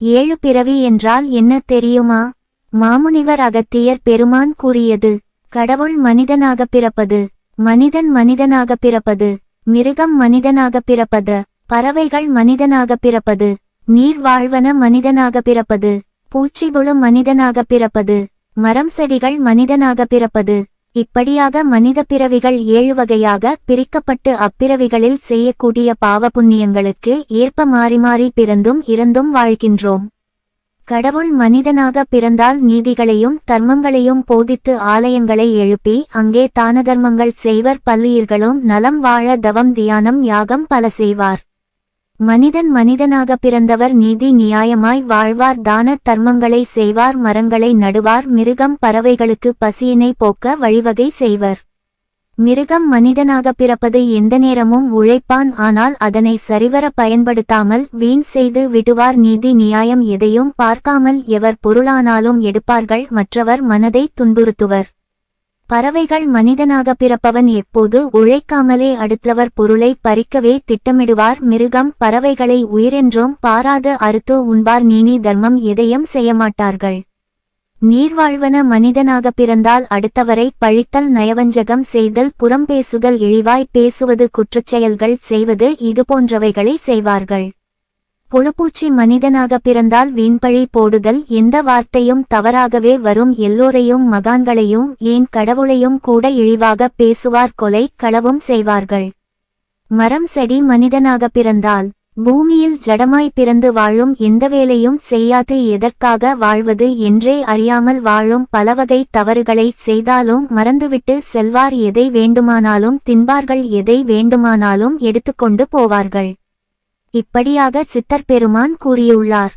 ஏழு பிறவி என்றால் என்ன தெரியுமா? மாமுனிவர் அகத்தியர் பெருமான் கூறியது கடவுள் மனிதனாக பிறப்பது மனிதன் மனிதனாக பிறப்பது மிருகம் மனிதனாக பிறப்பது பறவைகள் மனிதனாக பிறப்பது நீர் வாழ்வன மனிதனாக பிறப்பது பூச்சிபுழு மனிதனாக பிறப்பது மரம் செடிகள் மனிதனாக பிறப்பது இப்படியாக மனித பிறவிகள் ஏழு வகையாக பிரிக்கப்பட்டு அப்பிறவிகளில் செய்யக்கூடிய பாவ புண்ணியங்களுக்கு ஏற்ப மாறி மாறி பிறந்தும் இறந்தும் வாழ்கின்றோம். கடவுள் மனிதனாக பிறந்தால் நீதிகளையும் தர்மங்களையும் போதித்து ஆலயங்களை எழுப்பி அங்கே தான தர்மங்கள் செய்வர் பல்லுயிர்களும் நலம் வாழ தவம் தியானம் யாகம் பல செய்வார். மனிதன் மனிதனாக பிறந்தவர் நீதி நியாயமாய் வாழ்வார் தான தர்மங்களை செய்வார் மரங்களை நடுவார் மிருகம் பறவைகளுக்கு பசியினை போக்க வழிவகை செய்வர். மிருகம் மனிதனாக பிறப்பது எந்த நேரமும் உழைப்பான் ஆனால் அதனை சரிவர பயன்படுத்தாமல் வீண் செய்து விடுவார். நீதி நியாயம் எதையும் பார்க்காமல் எவர் பொருளானாலும் எடுப்பார்கள் மற்றவர் மனதை துன்புறுத்துவர். பறவைகள் மனிதனாக பிறப்பவன் எப்போது உழைக்காமலே அடுத்தவர் பொருளை பறிக்கவே திட்டமிடுவார். மிருகம் பறவைகளை உயிரென்றோம் பாராது அறுத்து உண்பார். நீனி தர்மம் எதையும் செய்யமாட்டார்கள். நீர்வாழ்வன மனிதனாக பிறந்தால் அடுத்தவரை பழித்தல் நயவஞ்சகம் செய்தல் புறம் பேசுதல் இழிவாய் பேசுவது குற்றச்செயல்கள் செய்வது இதுபோன்றவைகளை செய்வார்கள். புழுப்பூச்சி மனிதனாக பிறந்தால் வீண்பழி போடுதல் எந்த வார்த்தையும் தவறாகவே வரும். எல்லோரையும் மகான்களையும் ஏன் கடவுளையும் கூட இழிவாக பேசுவார் கொலை களவும் செய்வார்கள். மரம் செடி மனிதனாக பிறந்தால் பூமியில் ஜடமாய் பிறந்து வாழும் எந்த வேலையும் செய்யாது எதற்காக வாழ்வது என்றே அறியாமல் வாழும் பலவகை தவறுகளை செய்தாலும் மறந்துவிட்டு செல்வார் எதை வேண்டுமானாலும் தின்பார்கள் எதை வேண்டுமானாலும் எடுத்துக்கொண்டு போவார்கள். இப்படியாக சித்தர் பெருமான் கூறியுள்ளார்.